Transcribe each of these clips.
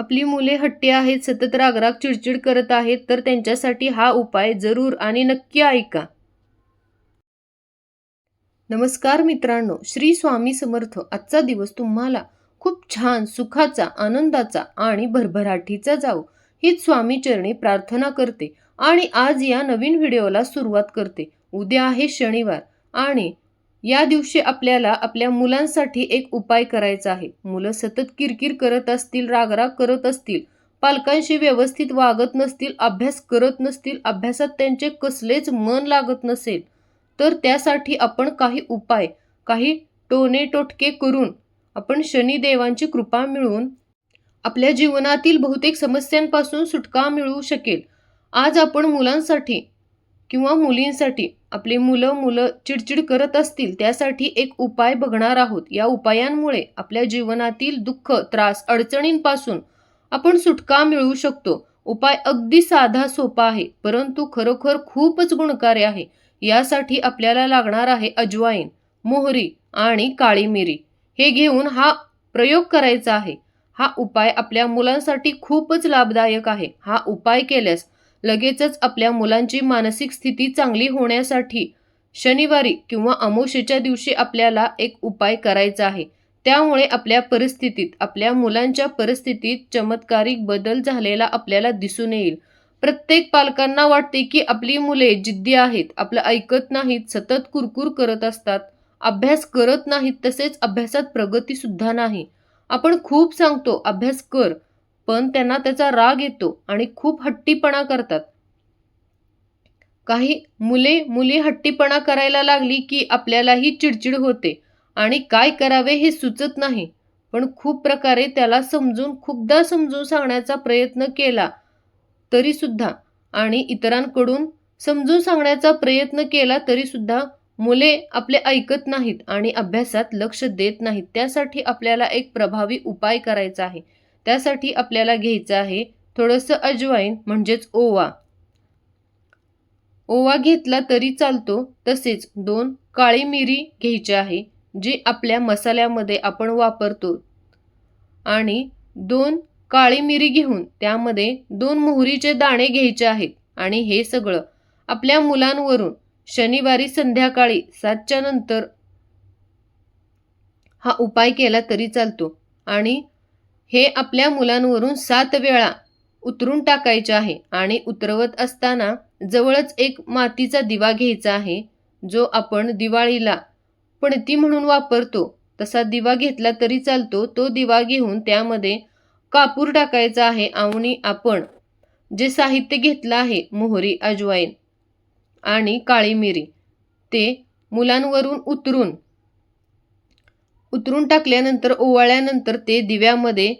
आपली मुले हट्टी आहेत सतत रागराग चिडचिड करत आहेत तर त्यांच्यासाठी हा उपाय जरूर आणि नक्की ऐका. नमस्कार मित्रांनो श्री स्वामी समर्थ. आजचा दिवस तुम्हाला खूप छान सुखाचा आनंदाचा आणि भरभराटीचा जाऊ हीच स्वामी चरणी प्रार्थना करते आणि आज या नवीन व्हिडिओला सुरुवात करते. उद्या आहे शनिवार आणि या दिवशी आपल्याला आपल्या मुलांसाठी एक उपाय करायचा आहे. मुलं सतत किरकिर करत असतील रागराग करत असतील पालकांशी व्यवस्थित वागत नसतील अभ्यास करत नसतील अभ्यासात त्यांचे कसलेच मन लागत नसेल तर त्यासाठी आपण काही उपाय काही टोने टोटके करून आपण शनिदेवांची कृपा मिळवून आपल्या जीवनातील बहुतेक समस्यांपासून सुटका मिळवू शकेल. आज आपण मुलांसाठी किंवा मुलींसाठी आपली मुलं मुलं चिडचिड करत असतील त्यासाठी एक उपाय बघणार आहोत. या उपायांमुळे आपल्या जीवनातील दुःख त्रास अडचणींपासून आपण सुटका मिळवू शकतो. उपाय अगदी साधा सोपा आहे परंतु खरोखर खूपच गुणकारी आहे. यासाठी आपल्याला लागणार आहे अजवाईन मोहरी आणि काळी मिरी हे घेऊन हा प्रयोग करायचा आहे. हा उपाय आपल्या मुलांसाठी खूपच लाभदायक आहे. हा उपाय केल्यास लगेचच आपल्या मुलांची मानसिक स्थिती चांगली होण्यासाठी शनिवारी किंवा अमावस्येच्या दिवशी आपल्याला एक उपाय करायचा आहे. त्यामुळे आपल्या परिस्थितीत आपल्या मुलांच्या परिस्थितीत चमत्कारिक बदल झालेला आपल्याला दिसून येईल. प्रत्येक पालकांना वाटते की आपली मुले जिद्दी आहेत आपलं ऐकत नाहीत सतत कुरकुर करत असतात. अभ्यास करत नाहीत तसेच अभ्यासात प्रगतीसुद्धा नाही. आपण खूप सांगतो अभ्यास कर. पण त्यांना त्याचा राग येतो आणि खूप हट्टीपणा करतात. काही मुले मुली हट्टीपणा करायला लागली की आपल्यालाही चिडचिड होते आणि काय करावे हे सुचत नाही. पण खूप प्रकारे त्याला समजून खूपदा समजून सांगण्याचा प्रयत्न केला तरी सुद्धा आणि इतरांकडून समजून सांगण्याचा प्रयत्न केला तरी सुद्धा मुले आपले ऐकत नाहीत आणि अभ्यासात लक्ष देत नाहीत. त्यासाठी आपल्याला एक प्रभावी उपाय करायचा आहे. त्यासाठी आपल्याला घ्यायचं आहे थोडंसं अजवाईन म्हणजेच ओवा. ओवा घेतला तरी चालतो तसेच दोन काळी मिरी घ्यायची आहे जी आपल्या मसाल्यामध्ये आपण वापरतो. आणि दोन काळी मिरी घेऊन त्यामध्ये दोन मोहरीचे दाणे घ्यायचे आहेत. आणि हे सगळं आपल्या मुलांवरून शनिवारी संध्याकाळी सातच्या नंतर हा उपाय केला तरी चालतो. आणि हे आपल्या मुलांवरून सात वेळा उतरून टाकायचे आहे आणि उतरवत असताना जवळच एक मातीचा दिवा घ्यायचा आहे जो आपण दिवाळीला पणती म्हणून वापरतो. तसा दिवा घेतला तरी चालतो. तो दिवा घेऊन त्यामध्ये कापूर टाकायचा आहे. आणि आपण जे साहित्य घेतलं आहे मोहरी अजवाईन आणि काळी मिरी ते मुलांवरून उतरून उतरून टाकल्यानंतर ओवाळल्यानंतर ते दिव्यामध्ये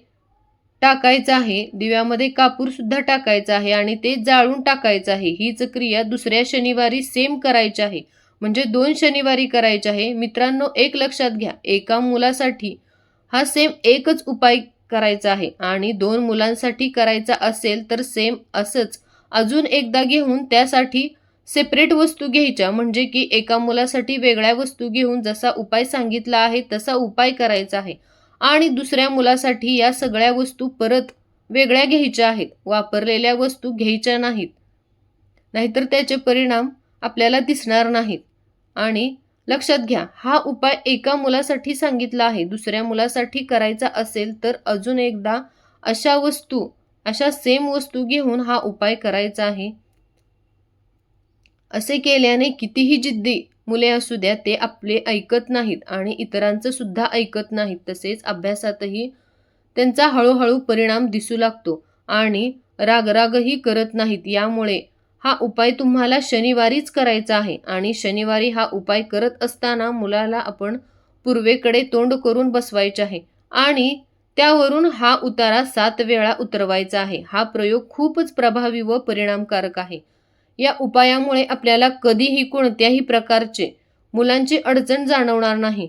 टाकायचं आहे. दिव्यामध्ये कापूरसुद्धा टाकायचं टाकायचा आहे आणि ते जाळून टाकायचं आहे. हीच क्रिया दुसऱ्या शनिवारी सेम करायची आहे. म्हणजे दोन शनिवारी करायचे आहे. मित्रांनो एक लक्षात घ्या. एका मुलासाठी हा सेम एकच उपाय करायचा आहे. आणि दोन मुलांसाठी करायचा असेल तर सेम असंच. अजून एकदा घेऊन त्यासाठी सेपरेट वस्तू घ्यायच्या म्हणजे की एका मुलासाठी वेगळ्या वस्तू घेऊन जसा उपाय सांगितला आहे तसा उपाय करायचा आहे. आणि दुसऱ्या मुलासाठी या सगळ्या वस्तू परत वेगळ्या घ्यायच्या आहेत वापरलेल्या वस्तू घ्यायच्या नाहीत. नाहीतर त्याचे परिणाम आपल्याला दिसणार नाहीत. आणि लक्षात घ्या हा उपाय एका मुलासाठी सांगितला आहे दुसऱ्या मुलासाठी करायचा असेल तर अजून एकदा अशा वस्तू अशा सेम वस्तू घेऊन हा उपाय करायचा आहे. असे केल्याने कितीही जिद्दी मुले असू द्या ते आपले ऐकत नाहीत आणि इतरांचं सुद्धा ऐकत नाहीत. तसेच अभ्यासातही त्यांचा हळूहळू परिणाम दिसू लागतो आणि रागरागही करत नाहीत. यामुळे हा उपाय तुम्हाला शनिवारीच करायचा आहे आणि शनिवारी हा उपाय करत असताना मुलाला आपण पूर्वेकडे तोंड करून बसवायचे आहे आणि त्यावरून हा उतारा सात वेळा उतरवायचा आहे. हा प्रयोग खूपच प्रभावी व परिणामकारक आहे. या उपायामुळे आपल्याला कधीही कोणत्याही प्रकारचे मुलांची अडचण जाणवणार नाही.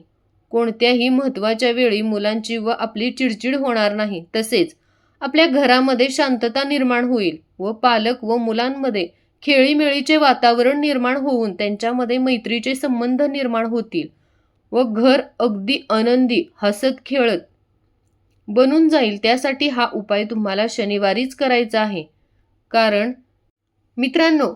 कोणत्याही महत्त्वाच्या वेळी मुलांची व आपली चिडचिड होणार नाही. तसेच आपल्या घरामध्ये शांतता निर्माण होईल व पालक व मुलांमध्ये खेळीमेळीचे वातावरण निर्माण होऊन त्यांच्यामध्ये मैत्रीचे संबंध निर्माण होतील व घर अगदी आनंदी हसत खेळत बनून जाईल. त्यासाठी हा उपाय तुम्हाला शनिवारीच करायचा आहे. कारण मित्रांनो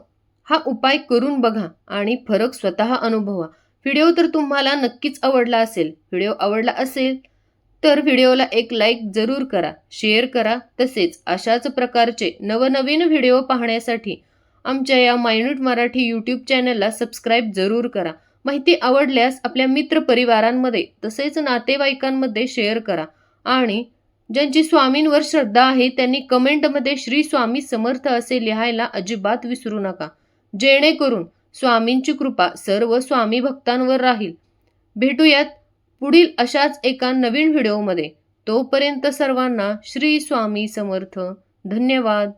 हा उपाय करून बघा आणि फरक स्वतः अनुभवा. व्हिडिओ तर तुम्हाला नक्कीच आवडला असेल. व्हिडिओ आवडला असेल तर व्हिडिओला एक लाईक जरूर करा शेअर करा. तसेच अशाच प्रकारचे नवनवीन व्हिडिओ पाहण्यासाठी आमच्या या मायन्यूट मराठी यूट्यूब चॅनलला सबस्क्राईब जरूर करा. माहिती आवडल्यास आपल्या मित्रपरिवारांमध्ये तसेच नातेवाईकांमध्ये शेअर करा आणि ज्यांची स्वामींवर श्रद्धा आहे त्यांनी कमेंटमध्ये श्री स्वामी समर्थ असे लिहायला अजिबात विसरू नका. जेणेकरून स्वामींची कृपा सर्व स्वामी भक्तांवर राहील. भेटूयात पुढील अशाच एका नवीन व्हिडिओमध्ये. तोपर्यंत सर्वांना श्री स्वामी समर्थ. धन्यवाद.